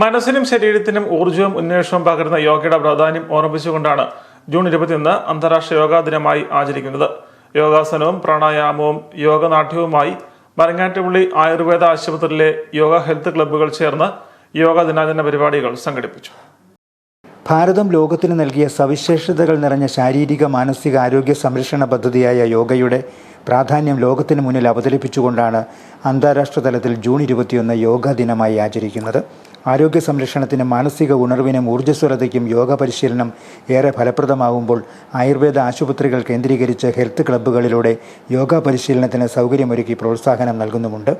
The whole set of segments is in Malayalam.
മനസ്സിനും ശരീരത്തിനും ഊർജവും ഉന്മേഷവും പകരുന്ന യോഗയുടെ പ്രാധാന്യം ഓർമ്മിച്ചുകൊണ്ടാണ് ജൂൺ ഇരുപത്തിയൊന്ന് അന്താരാഷ്ട്ര യോഗാ ദിനമായി ആചരിക്കുന്നത്. യോഗാസനവും പ്രാണായാമവും യോഗനാട്യവുമായി മരങ്ങാട്ടുപള്ളി ആയുർവേദ ആശുപത്രിയിലെ യോഗ ഹെൽത്ത് ക്ലബ്ബുകൾ ചേർന്ന് യോഗ ദിനാചരണ പരിപാടികൾ സംഘടിപ്പിച്ചു. ഭാരതം ലോകത്തിന് നൽകിയ സവിശേഷതകൾ നിറഞ്ഞ ശാരീരിക മാനസിക ആരോഗ്യ സംരക്ഷണ പദ്ധതിയായ യോഗയുടെ പ്രാധാന്യം ലോകത്തിന് മുന്നിൽ അവതരിപ്പിച്ചുകൊണ്ടാണ് അന്താരാഷ്ട്ര തലത്തിൽ ജൂൺ ഇരുപത്തിയൊന്ന് യോഗാ ദിനമായി ആചരിക്കുന്നത്. ആരോഗ്യ സംരക്ഷണത്തിനും മാനസിക ഉണർവിനും ഊർജസ്വലതയ്ക്കും യോഗ പരിശീലനം ഏറെ ഫലപ്രദമാവുമ്പോൾ ആയുർവേദ ആശുപത്രികൾ കേന്ദ്രീകരിച്ച് ഹെൽത്ത് ക്ലബ്ബുകളിലൂടെ യോഗ പരിശീലനത്തിന് സൗകര്യമൊരുക്കി പ്രോത്സാഹനം നൽകുന്നുമുണ്ട്.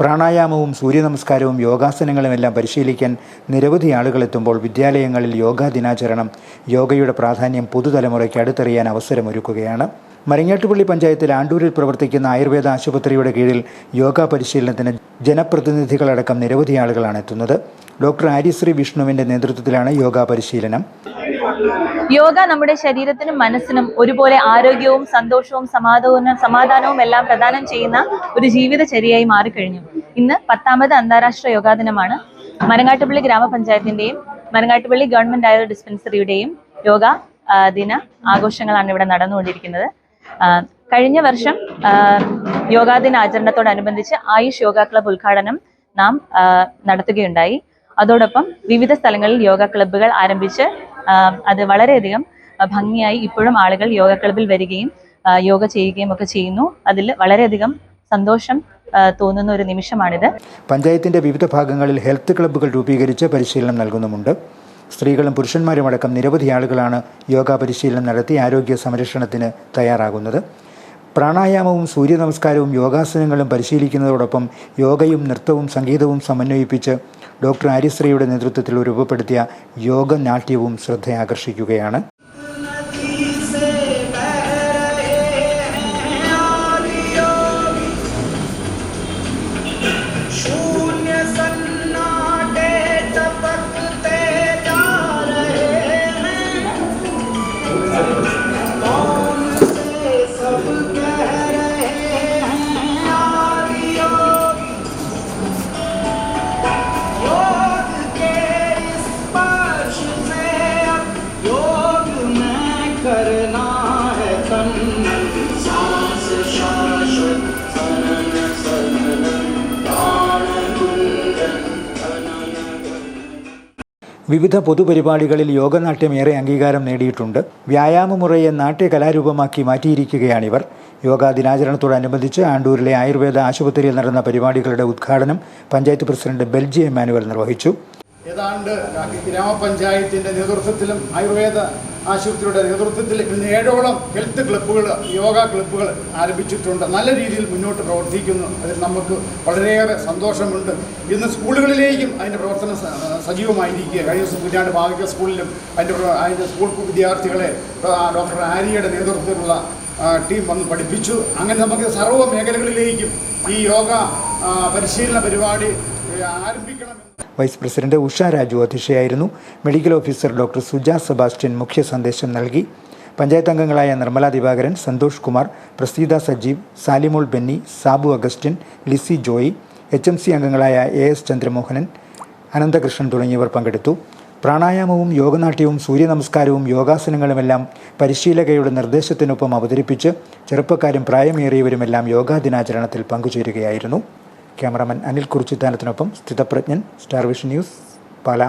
പ്രാണായാമവും സൂര്യനമസ്കാരവും യോഗാസനങ്ങളുമെല്ലാം പരിശീലിക്കാൻ നിരവധി ആളുകൾ എത്തുമ്പോൾ വിദ്യാലയങ്ങളിൽ യോഗാ ദിനാചരണം യോഗയുടെ പ്രാധാന്യം പുതുതലമുറയ്ക്ക് അടുത്തറിയാൻ അവസരമൊരുക്കുകയാണ്. മരങ്ങാട്ടുപള്ളി പഞ്ചായത്തിൽ ആണ്ടൂരിൽ പ്രവർത്തിക്കുന്ന ആയുർവേദ ആശുപത്രിയുടെ കീഴിൽ യോഗ പരിശീലനത്തിന് ജനപ്രതിനിധികളടക്കം നിരവധി ആളുകളാണ് എത്തുന്നത്. ഡോക്ടർ ആര്യശ്രീ വിഷ്ണുവിന്റെ നേതൃത്വത്തിലാണ് യോഗ പരിശീലനം. യോഗ നമ്മുടെ ശരീരത്തിനും മനസ്സിനും ഒരുപോലെ ആരോഗ്യവും സന്തോഷവും സമാധാനവും സമാധാനവും എല്ലാം പ്രദാനം ചെയ്യുന്ന ഒരു ജീവിതചര്യയായി മാറിക്കഴിഞ്ഞു. ഇന്ന് പത്താമത് അന്താരാഷ്ട്ര യോഗാ ദിനമാണ്. മരങ്ങാട്ടുപള്ളി ഗ്രാമപഞ്ചായത്തിന്റെയും മരങ്ങാട്ടുപള്ളി ഗവൺമെന്റ് ആയുർ ഡിസ്പെൻസറിയുടെയും യോഗ ദിന ആഘോഷങ്ങളാണ് ഇവിടെ നടന്നുകൊണ്ടിരിക്കുന്നത്. കഴിഞ്ഞ വർഷം യോഗാ ദിനാചരണത്തോടനുബന്ധിച്ച് ആയുഷ് യോഗ ക്ലബ് ഉദ്ഘാടനം നാം നടത്തുകയുണ്ടായി. അതോടൊപ്പം വിവിധ സ്ഥലങ്ങളിൽ യോഗ ക്ലബ്ബുകൾ ആരംഭിച്ച് അത് വളരെയധികം ഭംഗിയായി ഇപ്പോഴും ആളുകൾ യോഗ ക്ലബ്ബിൽ വരികയും യോഗ ചെയ്യുകയും ഒക്കെ ചെയ്യുന്നു. അതിൽ വളരെയധികം സന്തോഷം തോന്നുന്ന ഒരു നിമിഷമാണിത്. പഞ്ചായത്തിന്റെ വിവിധ ഭാഗങ്ങളിൽ ഹെൽത്ത് ക്ലബ്ബുകൾ രൂപീകരിച്ച് പരിശീലനം നൽകുന്നുമുണ്ട്. സ്ത്രീകളും പുരുഷന്മാരുമടക്കം നിരവധി ആളുകളാണ് യോഗ പരിശീലനം നടത്തി ആരോഗ്യ സംരക്ഷണത്തിന് തയ്യാറാകുന്നത്. പ്രാണായാമവും സൂര്യ നമസ്കാരവും യോഗാസനങ്ങളും പരിശീലിക്കുന്നതോടൊപ്പം യോഗയും നൃത്തവും സംഗീതവും സമന്വയിപ്പിച്ച് ഡോക്ടർ ആര്യശ്രീയുടെ നേതൃത്വത്തിൽ രൂപപ്പെടുത്തിയ യോഗനാട്യവും ശ്രദ്ധയാകർഷിക്കുകയാണ്. വിവിധ പൊതുപരിപാടികളിൽ യോഗനാട്യം ഏറെ അംഗീകാരം നേടിയിട്ടുണ്ട്. വ്യായാമമുറയെ നാട്യകലാരൂപമാക്കി മാറ്റിയിരിക്കുകയാണിവർ. യോഗാ ദിനാചരണത്തോടനുബന്ധിച്ച് ആണ്ടൂരിലെ ആയുർവേദ ആശുപത്രിയിൽ നടന്ന പരിപാടികളുടെ ഉദ്ഘാടനം പഞ്ചായത്ത് പ്രസിഡന്റ് ബെൽജി എമാനുവൽ നിർവഹിച്ചു. ഏതാണ്ട് ഗ്രാമപഞ്ചായത്തിന്റെ നേതൃത്വത്തിലും ആയുർവേദ ആശുപത്രിയുടെ നേതൃത്വത്തിൽ ഇന്ന് ഏഴോളം ഹെൽത്ത് ക്ലബ്ബുകൾ യോഗ ക്ലബ്ബുകൾ ആരംഭിച്ചിട്ടുണ്ട്. നല്ല രീതിയിൽ മുന്നോട്ട് പ്രവർത്തിക്കുന്നു. അതിൽ നമുക്ക് വളരെയേറെ സന്തോഷമുണ്ട്. ഇന്ന് സ്കൂളുകളിലേക്കും അതിന്റെ പ്രവർത്തനം സജീവമായിരിക്കുക. കഴിഞ്ഞ ദിവസം കുഞ്ഞാട് ഭാഗിക സ്കൂളിലും അതിന്റെ അതിന്റെ സ്കൂൾ വിദ്യാർത്ഥികളെ ഡോക്ടർ ആര്യയുടെ നേതൃത്വത്തിലുള്ള ടീം വന്ന് പഠിപ്പിച്ചു. അങ്ങനെ നമുക്ക് സർവ മേഖലകളിലേക്കും ഈ യോഗ പരിശീലന പരിപാടി ഏ, ആരംഭിക്കണമെന്ന് vice president Usha Raju അധ്യക്ഷയായിരുന്നു. Medical officer doctor Suja Sebastian മുഖ്യ സന്ദേശം നൽകി. പഞ്ചായത്ത് അംഗങ്ങളായ Nirmala Divakaran Santhosh Kumar Praseetha Sajeev Salimol Benny Sabu Augustine Lissy Joy H M C അംഗങ്ങളായ എ എസ് ചന്ദ്രമോഹനൻ അനന്തകൃഷ്ണൻ തുടങ്ങിയവർ പങ്കെടുത്തു. പ്രാണായാമവും യോഗനാട്യവും സൂര്യനമസ്കാരവും യോഗാസനങ്ങളുമെല്ലാം പരിശീലകയുടെ നിർദ്ദേശത്തിനൊപ്പം അവതരിപ്പിച്ച് ചെറുപ്പക്കാരും പ്രായമേറിയവരുമെല്ലാം യോഗാ ദിനാചരണത്തിൽ പങ്കുചേരുകയായിരുന്നു. ക്യാമറാമാൻ അനിൽ കുറിച്ചിത്താനത്തിനൊപ്പം സ്ഥിതപ്രജ്ഞൻ സ്റ്റാർ വിഷൻ ന്യൂസ് പാലാ.